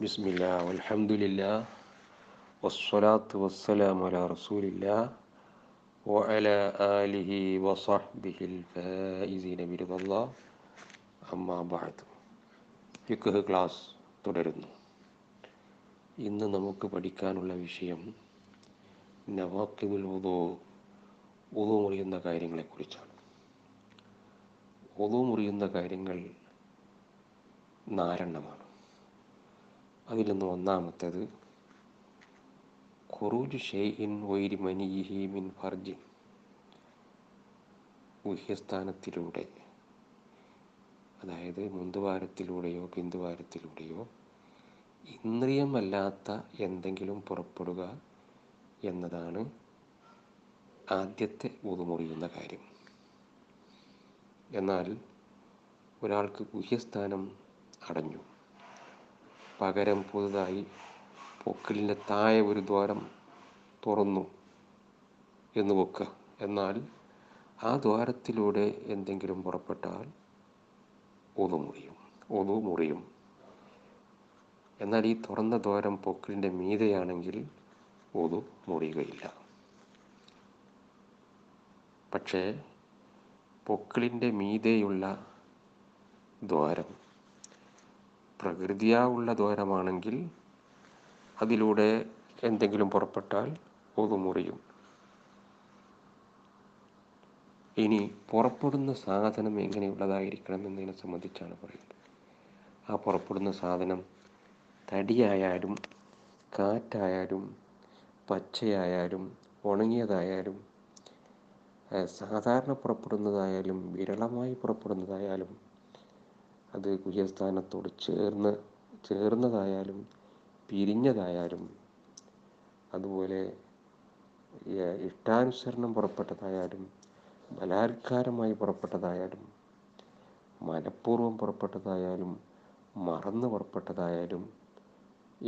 بسم الله والحمد لله والصلاة والسلام على رسول الله وعلى آله وصحبه الفائزين برضا الله أما بعد ഫിഖ് class തുടരുന്നു ഇന്ന് നമുക്ക് പഠിക്കാനുള്ള വിഷയം നവാക്കിബുൽ ഉദു ഉദു മുറിയുന്ന കാര്യങ്ങളെക്കുറിച്ചാണ് ഉദു മുറിയുന്ന കാര്യങ്ങൾ നാലെണ്ണമാണ് അതിൽ നിന്ന് ഒന്നാമത്തേത് ഖുറൂജ് ഷെയ്ഇൻ വൈരി മനിഹി മിൻ ഫർജിൻ ഗുഹ്യസ്ഥാനത്തിലൂടെ അതായത് മുന്തുവാരത്തിലൂടെയോ പിന്തുവാരത്തിലൂടെയോ ഇന്ദ്രിയമല്ലാത്ത എന്തെങ്കിലും പുറപ്പെടുക എന്നതാണ് ആദ്യത്തെ ഊതുമുറിയുന്ന കാര്യം. എന്നാൽ ഒരാൾക്ക് ഗുഹ്യസ്ഥാനം അടഞ്ഞു പകരം പുതുതായി പൊക്കിളിന്റെ താഴെ ഒരു ദ്വാരം തുറന്നു എന്ന് വെക്കുക. എന്നാൽ ആ ദ്വാരത്തിലൂടെ എന്തെങ്കിലും പുറപ്പെട്ടാൽ ഒതു മുറിയും ഒതു മുറിയും. എന്നാൽ ഈ തുറന്ന ദ്വാരം പൊക്കിളിന്റെ മീതെയാണെങ്കിൽ ഒതു മുറിയുകയില്ല. പക്ഷേ പൊക്കിളിന്റെ മീതെയുള്ള ദ്വാരം പ്രകൃതിയാ ഉള്ള ദ്വാരമാണെങ്കിൽ അതിലൂടെ എന്തെങ്കിലും പുറപ്പെട്ടാൽ ഒതുമുറിയും ഇനി പുറപ്പെടുന്ന സാധനം എങ്ങനെയുള്ളതായിരിക്കണം എന്നതിനെ സംബന്ധിച്ചാണ് പറയുന്നത്. ആ പുറപ്പെടുന്ന സാധനം തടിയായാലും കാറ്റായാലും പച്ചയായാലും ഉണങ്ങിയതായാലും സാധാരണ പുറപ്പെടുന്നതായാലും വിരളമായി പുറപ്പെടുന്നതായാലും അത് ഗുഹ്യസ്ഥാനത്തോട് ചേർന്ന് ചേർന്നതായാലും പിരിഞ്ഞതായാലും അതുപോലെ ഇഷ്ടാനുസരണം പുറപ്പെട്ടതായാലും ബലാത്കാരമായി പുറപ്പെട്ടതായാലും മനഃപൂർവം പുറപ്പെട്ടതായാലും മറന്നു പുറപ്പെട്ടതായാലും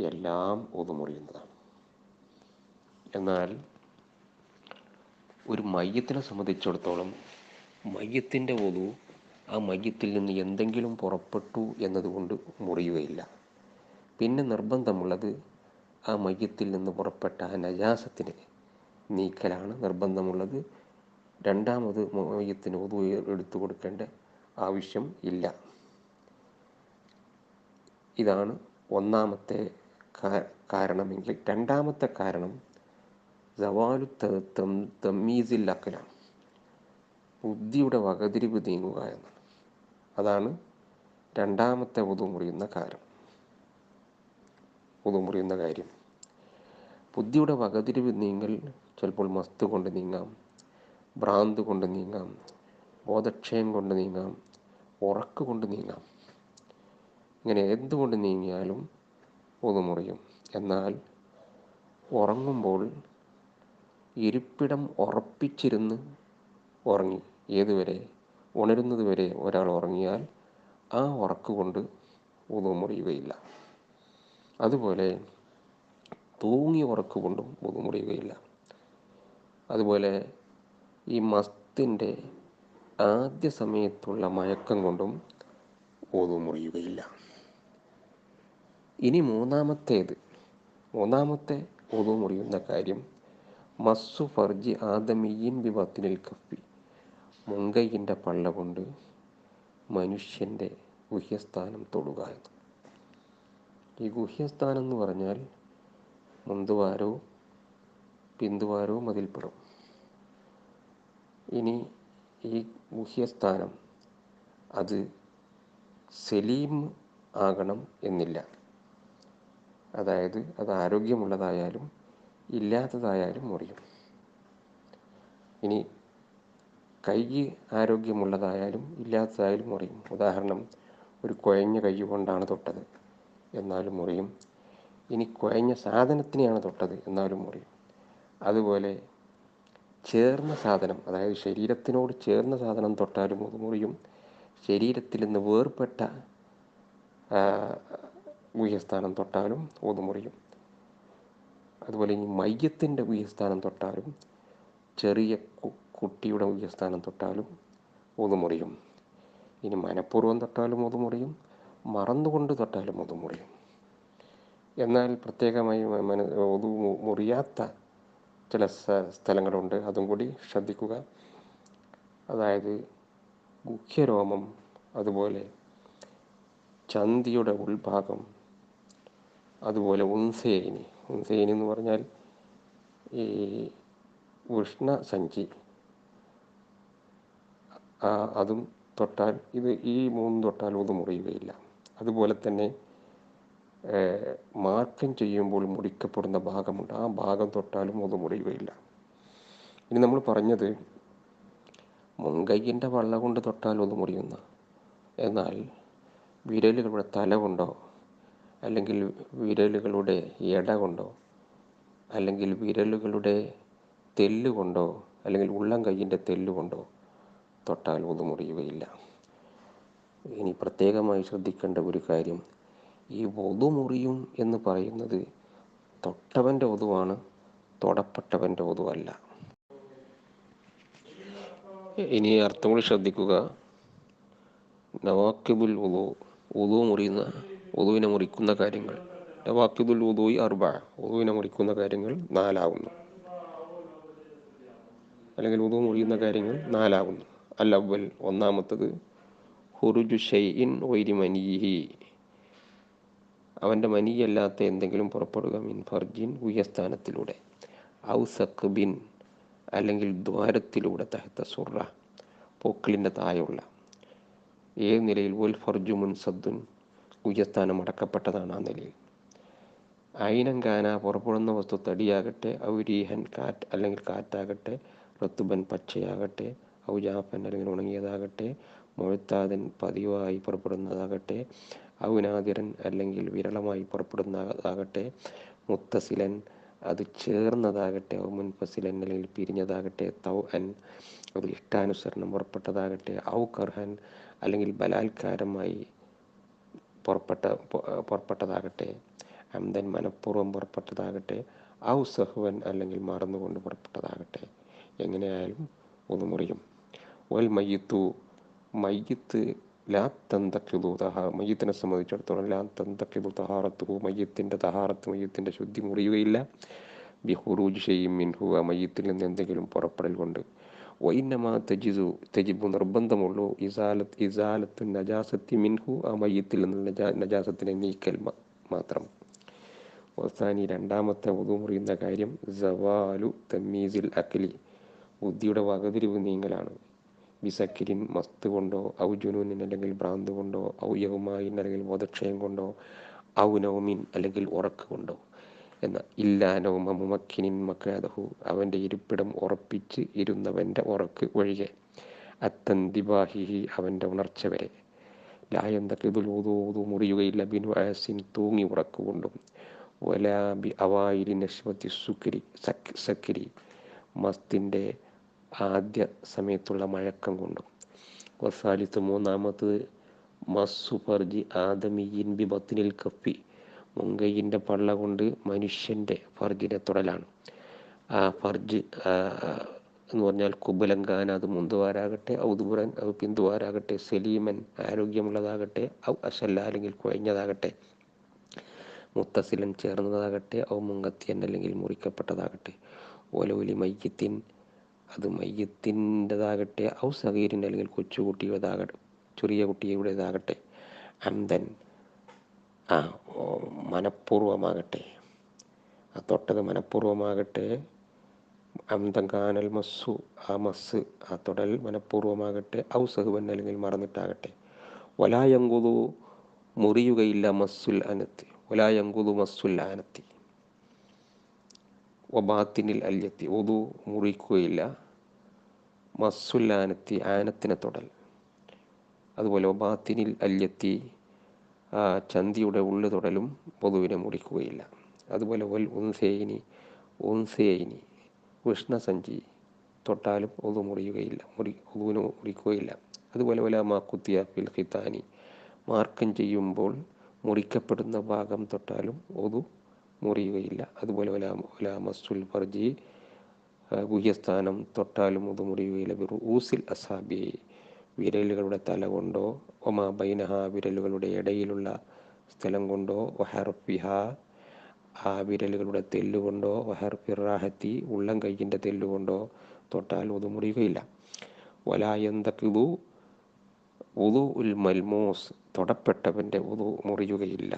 എല്ലാം ഒതുമുറിയുന്നതാണ് എന്നാൽ ഒരു മയ്യത്തിനെ സംബന്ധിച്ചിടത്തോളം മയ്യത്തിന്റെ ഒതു ആ മയ്യത്തിൽ നിന്ന് എന്തെങ്കിലും പുറപ്പെട്ടു എന്നതുകൊണ്ട് മുറിയുകയില്ല. പിന്നെ നിർബന്ധമുള്ളത് ആ മയ്യത്തിൽ നിന്ന് പുറപ്പെട്ട ആ നജാസത്തിന് നീക്കലാണ് നിർബന്ധമുള്ളത്. രണ്ടാമത് മയ്യത്തിന് ഒതു എടുത്തു കൊടുക്കേണ്ട ആവശ്യം ഇല്ല. ഇതാണ് ഒന്നാമത്തെ കാരണമെങ്കിൽ രണ്ടാമത്തെ കാരണം സവാലു തമ്മീസില്ലാക്കലാണ് ബുദ്ധിയുടെ വകതിരിവ് നീങ്ങുക എന്നാണ് അതാണ് രണ്ടാമത്തെ ഉതു മുറിയുന്ന കാര്യം. കാരണം ഉതുമുറിയുന്ന കാര്യം. ബുദ്ധിയുടെ വകതിരിവ് നീങ്ങൽ ചിലപ്പോൾ മസ്തു കൊണ്ട് നീങ്ങാം ഭ്രാന്ത് കൊണ്ട് നീങ്ങാം ബോധക്ഷയം കൊണ്ട് നീങ്ങാം ഉറക്ക് കൊണ്ട് നീങ്ങാം. ഇങ്ങനെ എന്തുകൊണ്ട് നീങ്ങിയാലും ഒതുമുറിയും എന്നാൽ ഉറങ്ങുമ്പോൾ ഇരിപ്പിടം ഉറപ്പിച്ചിരുന്ന് ഉറങ്ങി. ഏതുവരെ? ഉണരുന്നത് വരെ ഒരാൾ ഉറങ്ങിയാൽ ആ ഉറക്ക് കൊണ്ട് മുറിയുകയില്ല. അതുപോലെ തൂങ്ങി ഉറക്ക് കൊണ്ടും മുറിയുകയില്ല. അതുപോലെ ഈ മസ്തിന്റെ ആദ്യ സമയത്തുള്ള മയക്കം കൊണ്ടും മുറിയുകയില്ല. ഇനി മൂന്നാമത്തേത് മൂന്നാമത്തെ മുറിയുന്ന കാര്യം മസ്സു ഫർജി ആദമീൻ ബിബത്തിനിൽ കപ്പി മുങ്കയിന്റെ പള്ള കൊണ്ട് മനുഷ്യന്റെ ഗുഹ്യസ്ഥാനം തൊടുക എന്ന് ഈ ഗുഹ്യസ്ഥാനം എന്ന് പറഞ്ഞാൽ മുന്തുവാരവും പിന്തുവാരവും അതിൽപ്പെടും ഇനി ഈ ഗുഹ്യസ്ഥാനം അത് സലീം ആകണം എന്നില്ല. അതായത് അത് ആരോഗ്യമുള്ളതായാലും ഇല്ലാത്തതായാലും മുറിയും ഇനി കൈ ആരോഗ്യമുള്ളതായാലും ഇല്ലാത്തതായാലും മുറിയും. ഉദാഹരണം ഒരു കുഴഞ്ഞ കൈ കൊണ്ടാണ് തൊട്ടത് എന്നാലും മുറിയും. ഇനി കുഴഞ്ഞ സാധനത്തിനെയാണ് തൊട്ടത് എന്നാലും മുറിയും. അതുപോലെ ചേർന്ന സാധനം അതായത് ശരീരത്തിനോട് ചേർന്ന സാധനം തൊട്ടാലും അത് മുറിയും. ശരീരത്തിൽ നിന്ന് വേർപെട്ട ഗുഹ്യസ്ഥാനം തൊട്ടാലും ഊതുമുറിയും അതുപോലെ ഇനി മയ്യത്തിന്റെ ഗുഹ്യസ്ഥാനം തൊട്ടാലും ചെറിയ കുട്ടിയുടെ ഉയസ്ഥാനം തൊട്ടാലും മുറിയും ഇനി മനഃപൂർവം തൊട്ടാലും മുറിയും മറന്നുകൊണ്ട് തൊട്ടാലും മുറിയും എന്നാൽ പ്രത്യേകമായി മന ഒതു മുറിയാത്ത ചില സ്ഥ- സ്ഥലങ്ങളുണ്ട്. അതും കൂടി ശ്രദ്ധിക്കുക. അതായത് ഗുഹ്യരോമം അതുപോലെ ചന്തിയുടെ ഉൾഭാഗം അതുപോലെ ഉൻസേനി. ഉൻസേനി എന്ന് പറഞ്ഞാൽ ഈ ഉഷ്ണസഞ്ചി. അതും തൊട്ടാൽ ഇത് ഈ മൂന്ന് തൊട്ടാൽ ഒന്നും മുറിയുകയില്ല. അതുപോലെ തന്നെ മാർക്കം ചെയ്യുമ്പോൾ മുറിക്കപ്പെടുന്ന ഭാഗമുണ്ട്. ആ ഭാഗം തൊട്ടാലും ഒന്നും മുറിയുകയില്ല. ഇനി നമ്മൾ പറഞ്ഞത് മുൻകൈയിന്റെ വള്ള കൊണ്ട് തൊട്ടാൽ ഒന്ന് മുറിയുന്ന എന്നാൽ വിരലുകളുടെ തല കൊണ്ടോ അല്ലെങ്കിൽ വിരലുകളുടെ എട കൊണ്ടോ അല്ലെങ്കിൽ വിരലുകളുടെ തെല്ല് കൊണ്ടോ അല്ലെങ്കിൽ ഉള്ളം കൈയിന്റെ തെല്ല് കൊണ്ടോ തൊട്ടാൽ ഒന്നും മുറിയുകയില്ല ഇനി പ്രത്യേകമായി ശ്രദ്ധിക്കേണ്ട ഒരു കാര്യം ഈ ഒതു മുറിയും എന്ന് പറയുന്നത് തൊട്ടവന്റെ ഒതുവാണ് തൊടപ്പെട്ടവന്റെ ഒതുവല്ല. ഇനി അർത്ഥം കൂടി ശ്രദ്ധിക്കുക. നവാക്കിബുൽ ഉദു ഉദു മുറിയുന്ന ഉദുവിനെ മുറിക്കുന്ന കാര്യങ്ങൾ. നവാക്കിബുൽ ഉദുയി അർബ ഉദുവിനെ മുറിക്കുന്ന കാര്യങ്ങൾ നാലാവുന്നു. അല്ലെങ്കിൽ ഉദു മൊഴിയുന്ന കാര്യങ്ങൾ നാലാകുന്നു. അൽ അവൽ ഒന്നാമത്തത് ഹുറുജു ഷെയ്ഇൻ വൈരി മനീഹി. അവന്റെ മനിയല്ലാത്ത എന്തെങ്കിലും പുറപ്പെടുക മിൻ ഫർജിൻ ഉയസ്ഥാനത്തിലൂടെ ഔ സഖ്ബിൻ അല്ലെങ്കിൽ ദ്വാരത്തിലൂടെ തഹത്ത സുറ പൊക്കിളിന്റെ താഴെയുള്ള. ഏത് നിലയിൽ? വൽ ഫർജു മുൻ സദ്ദുൻ ഉയസ്ഥാനം അടക്കപ്പെട്ടതാണ് ആ നിലയിൽ. അയിനങ്കാന പുറപ്പെടുന്ന വസ്തു തടിയാകട്ടെ ഔരീഹൻ കാറ്റ് അല്ലെങ്കിൽ കാറ്റാകട്ടെ ഋത്തുബൻ പച്ചയാകട്ടെ ഔജാഫൻ അല്ലെങ്കിൽ ഉണങ്ങിയതാകട്ടെ മുഴുത്താതൻ പതിവായി പുറപ്പെടുന്നതാകട്ടെ ഔനാദിരൻ അല്ലെങ്കിൽ വിരളമായി പുറപ്പെടുന്നതാകട്ടെ മുത്തസിലൻ അത് ചേർന്നതാകട്ടെ ഔ മുൻഫസിലൻ അല്ലെങ്കിൽ പിരിഞ്ഞതാകട്ടെ തൗ അൻ അത് ഇഷ്ടാനുസരണം പുറപ്പെട്ടതാകട്ടെ ഔ കർഹൻ അല്ലെങ്കിൽ ബലാത്കാരമായി പുറപ്പെട്ട പുറപ്പെട്ടതാകട്ടെ അംദൻ മനഃപൂർവം പുറപ്പെട്ടതാകട്ടെ ഔ സഹുവൻ അല്ലെങ്കിൽ മറന്നുകൊണ്ട് പുറപ്പെട്ടതാകട്ടെ. എങ്ങനെയായാലും ഒന്ന് മുറിയും. വൽ മയ്യത്തു മയ്യത്ത് ലാ തന്തക്കിതു തഹാ മയ്യത്തിനെ സംബന്ധിച്ചിടത്തോളം ലാ തന്തക്കിതു തഹാറത്തു മയ്യത്തിന്റെ തഹാറത്ത് മയ്യത്തിന്റെ ശുദ്ധി മുറിയുകയില്ല. ബിഹുറൂജ് ഷെയ്യും മിൻഹു ആ മയ്യത്തിൽ നിന്ന് എന്തെങ്കിലും പുറപ്പെടൽ കൊണ്ട്. വൈനമാ തജിസു തജിബു നിർബന്ധമുള്ളൂ. ഇസാലത്ത് ഇസാലത്തു നജാസത്തി മിൻഹു ആ മയ്യത്തിൽ നിന്ന് നജാസത്തിനെ നീക്കൽ മാത്രം. അവസാനി രണ്ടാമത്തെ മുറിയുന്ന കാര്യം സവാലു തമ്മീസിൽ അക്കലി ബുദ്ധിയുടെ വകതിരിവ് നീങ്ങലാണ്. ബിസക്കിരിൻ മസ്ത് കൊണ്ടോ ഔ ജുനൂനിൻ അല്ലെങ്കിൽ ഭ്രാന്ത് കൊണ്ടോ ഔ യൗമായിൻ അല്ലെങ്കിൽ ബോധക്ഷയം കൊണ്ടോ ഔ നൗമിൻ അല്ലെങ്കിൽ ഉറക്ക് കൊണ്ടോ എന്ന ഇല്ലാ നൗമ മുമക്കിനിൻ മക്കാദഹു അവന്റെ ഇരിപ്പിടം ഉറപ്പിച്ച് ഇരുന്നവന്റെ ഉറക്ക് ഒഴികെ. അത്തന്തിബാഹിഹി അവന്റെ ഉണർച്ച വരെ. ലായന്തക്കിതുൽ ഊതു ഊതു മുറിയുകയില്ല. ബിനു ആസിൻ തൂങ്ങി ഉറക്കുകൊണ്ടും വലാ ബി അവായിരി നശ്വതി സുക്കിരി സക് സക്കിരി മസ്തിന്റെ ആദ്യ സമയത്തുള്ള മഴക്കം കൊണ്ടും. വസാലിത്ത് മൂന്നാമത്തത് മസ്സു ആദമിയിൻ ബി ബത്തിനിൽ കപ്പി മുങ്കയിന്റെ പള്ള കൊണ്ട് മനുഷ്യന്റെ ഫർജിനെ തുടലാണ്. ആ ഫർജ് എന്ന് പറഞ്ഞാൽ കുബലങ്കാൻ അത് മുന്തുവാരാകട്ടെ ഔദുബുറൻ അത് പിന്തുവാരാകട്ടെ സലീമൻ ആരോഗ്യമുള്ളതാകട്ടെ ഔ അശല്ല അല്ലെങ്കിൽ കുഴഞ്ഞതാകട്ടെ മുത്തസിലൻ ചേർന്നതാകട്ടെ ഔ മുങ്കത്തിയൻ അല്ലെങ്കിൽ മുറിക്കപ്പെട്ടതാകട്ടെ. ഓലോലി മയ്യത്തിൻ അത് മയ്യത്തിന്റെതാകട്ടെ ഔ സഹീരിന്റെ അല്ലെങ്കിൽ കൊച്ചുകുട്ടിയുടേതാകട്ടെ ചെറിയ കുട്ടിയുടേതാകട്ടെ അന്തൻ ആ മനഃപൂർവമാകട്ടെ ആ തൊട്ടത് മനഃപൂർവമാകട്ടെ അന്തം കാനൽ മസ്സു ആ മസ് ആ തൊടൽ മനഃപൂർവമാകട്ടെ ഔ സഹുവൻ അല്ലെങ്കിൽ മറന്നിട്ടാകട്ടെ. വലായങ്കുതു മുറിയുകയില്ല മസ്സുൽ അനത്തി. വലായങ്കുതു മസ്സുൽ ആനത്തി വബാത്തിനിൽ അല്യത്തി ഒതു മുറിക്കുകയില്ല. മസ്സുൽ ആനത്തി ആനത്തിനെ തൊടൽ. അതുപോലെ വബാത്തിനിൽ അല്യത്തി ചന്തിയുടെ ഉള്ളു തൊടലും പൊതുവിനെ മുറിക്കുകയില്ല. അതുപോലെ വൽ ഉൻസേയിനി ഉൻസേയിനി ഉഷ്ണസഞ്ചി തൊട്ടാലും ഒതു മുറിയുകയില്ല മുറി ഒതുവിന് മുറിക്കുകയില്ല. അതുപോലെ വല മാക്കുത്തിയ പിൽഹിത്താനി മാർക്കം ചെയ്യുമ്പോൾ മുറിക്കപ്പെടുന്ന ഭാഗം തൊട്ടാലും ഒതു മുറിയുകയില്ല. അതുപോലെ വല മസ്സുൽ ഫർജി ഗുഹ്യസ്ഥാനം തൊട്ടാലും അത് മുറിയുകയില്ല. ബിറു ഊസിൽ അസാബി വിരലുകളുടെ തല കൊണ്ടോ ഒമാ ബൈനഹ വിരലുകളുടെ ഇടയിലുള്ള സ്ഥലം കൊണ്ടോ വഹർഫിഹ ആ വിരലുകളുടെ തെല്ലുകൊണ്ടോ വഹർ ഫിറാഹത്തി ഉള്ളം കൈയിന്റെ തെല്ലുകൊണ്ടോ തൊട്ടാൽ ഉതു മുറിയുകയില്ല. വലായന്തക്കിതു ഉതു ഉൽ മൽമൂസ് തൊടപ്പെട്ടവന്റെ ഉതു മുറിയുകയില്ല.